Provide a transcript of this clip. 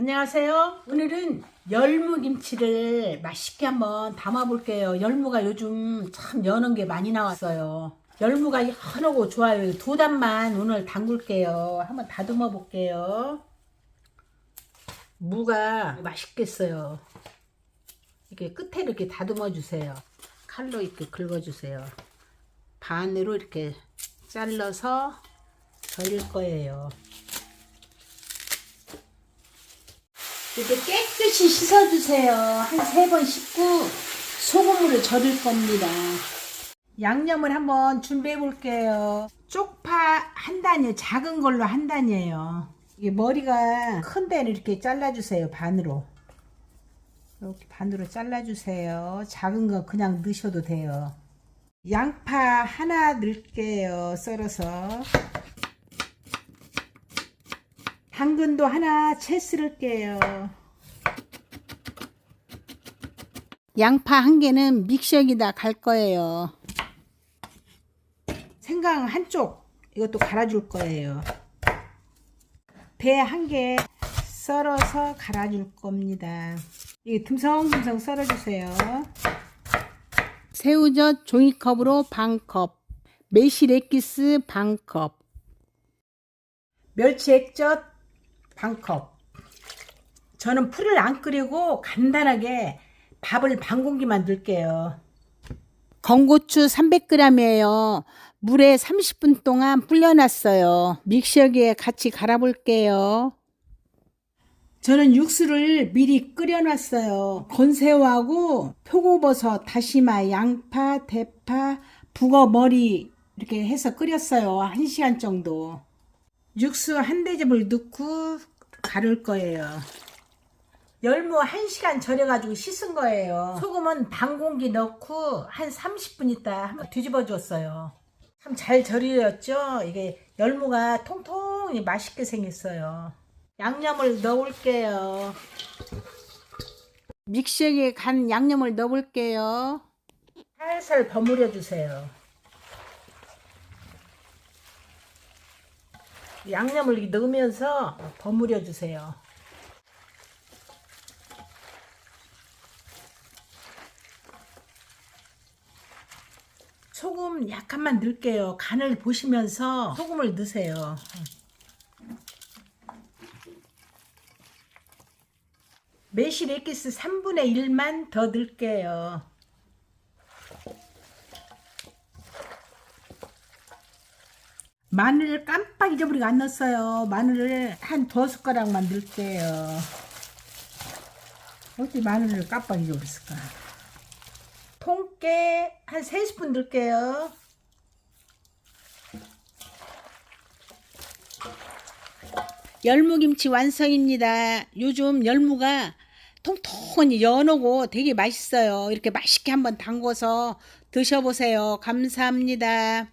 안녕하세요. 오늘은 열무김치를 맛있게 한번 담아볼게요. 열무가 요즘 참 여는 게 많이 나왔어요. 열무가 연하고 좋아요. 두 단만 오늘 담글게요. 한번 다듬어 볼게요. 무가 맛있겠어요. 이렇게 끝에 이렇게 다듬어 주세요. 칼로 이렇게 긁어 주세요. 반으로 이렇게 잘라서 절일 거예요. 이렇게 깨끗이 씻어주세요. 한 세 번 씻고 소금으로 절일 겁니다. 양념을 한번 준비해 볼게요. 쪽파 한 단이요. 작은 걸로 한 단이에요. 이게 머리가 큰 데는 이렇게 잘라주세요. 반으로. 이렇게 반으로 잘라주세요. 작은 거 그냥 넣으셔도 돼요. 양파 하나 넣을게요. 썰어서. 당근도 하나 채 썰을게요. 양파 한 개는 믹서기다 갈 거예요. 생강 한쪽 이것도 갈아줄 거예요. 배 한 개 썰어서 갈아줄 겁니다. 이게 듬성듬성 썰어주세요. 새우젓 종이컵으로 반컵, 매실 액기스 반컵, 멸치 액젓 반컵. 저는 풀을 안 끓이고 간단하게 밥을 반 공기만 넣을게요. 건고추 300g이에요. 물에 30분 동안 불려놨어요. 믹서기에 같이 갈아볼게요. 저는 육수를 미리 끓여놨어요. 건새우하고 표고버섯, 다시마, 양파, 대파, 북어 머리 이렇게 해서 끓였어요. 1시간 정도. 육수 한 대접을 넣고 가를 거예요. 열무 1시간 절여가지고 씻은 거예요. 소금은 반 공기 넣고 한 30분 있다 한번 뒤집어 줬어요. 참 잘 절여졌죠? 이게 열무가 통통이 맛있게 생겼어요. 양념을 넣을게요. 믹서기에 간 양념을 넣어볼게요. 살살 버무려 주세요. 양념을 넣으면서 버무려 주세요. 소금 약간만 넣을게요. 간을 보시면서 소금을 넣으세요. 매실 액기스 3분의 1만 더 넣을게요. 마늘을 깜빡 잊어버리고 안 넣었어요. 마늘을 한 두 숟가락만 넣을게요. 어떻게 마늘을 깜빡 잊어버렸을까? 통깨 한 3스푼 넣을게요. 열무김치 완성입니다. 요즘 열무가 통통히 연하고 되게 맛있어요. 이렇게 맛있게 한번 담궈서 드셔보세요. 감사합니다.